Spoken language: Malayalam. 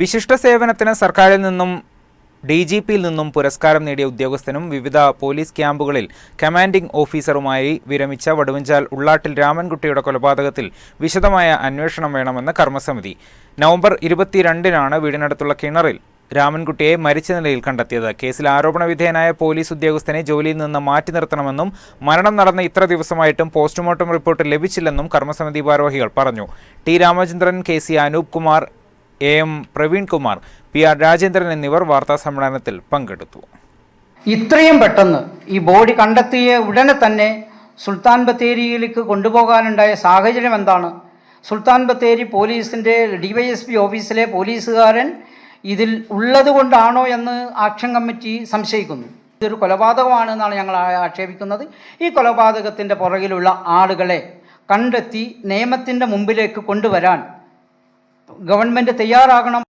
വിശിഷ്ട സേവനത്തിന് സർക്കാരിൽ നിന്നും ഡി ജി പിയിൽ നിന്നും പുരസ്കാരം നേടിയ ഉദ്യോഗസ്ഥനും വിവിധ പോലീസ് ക്യാമ്പുകളിൽ കമാൻഡിംഗ് ഓഫീസറുമായി വിരമിച്ച വടുവഞ്ചാൽ ഉള്ളാട്ടിൽ രാമൻകുട്ടിയുടെ കൊലപാതകത്തിൽ വിശദമായ അന്വേഷണം വേണമെന്ന് കർമ്മസമിതി. നവംബർ ഇരുപത്തിരണ്ടിനാണ് വീടിനടുത്തുള്ള കിണറിൽ രാമൻകുട്ടിയെ മരിച്ച നിലയിൽ കണ്ടെത്തിയത്. കേസിൽ ആരോപണ വിധേയനായ പോലീസ് ഉദ്യോഗസ്ഥനെ ജോലിയിൽ നിന്ന് മാറ്റി നിർത്തണമെന്നും മരണം നടന്ന ഇത്ര ദിവസമായിട്ടും പോസ്റ്റ്മോർട്ടം റിപ്പോർട്ട് ലഭിച്ചില്ലെന്നും കർമ്മസമിതി ഭാരവാഹികൾ പറഞ്ഞു. T Ramachandran K C Anoop Kumar A M Praveen Kumar P R Rajendran എന്നിവർ വാർത്താ സമ്മേളനത്തിൽ പങ്കെടുത്തു. ഇത്രയും പെട്ടെന്ന് ഈ ബോഡി കണ്ടെത്തിയ ഉടനെ തന്നെ സുൽത്താൻ ബത്തേരിയിലേക്ക് കൊണ്ടുപോകാനുണ്ടായ സാഹചര്യം എന്താണ്? സുൽത്താൻ ബത്തേരി പോലീസിന്റെ ഡിവൈഎസ്പി ഓഫീസിലെ പോലീസുകാരൻ ഇതിൽ ഉള്ളത് കൊണ്ടാണോ എന്ന് ആക്ഷൻ കമ്മിറ്റി സംശയിക്കുന്നു. ഇതൊരു കൊലപാതകമാണെന്നാണ് ഞങ്ങൾ ആക്ഷേപിക്കുന്നത്. ഈ കൊലപാതകത്തിന്റെ പുറകിലുള്ള ആളുകളെ കണ്ടെത്തി നിയമത്തിന്റെ മുമ്പിലേക്ക് കൊണ്ടുവരാൻ ഗവൺമെന്റ് തയ്യാറാകണം.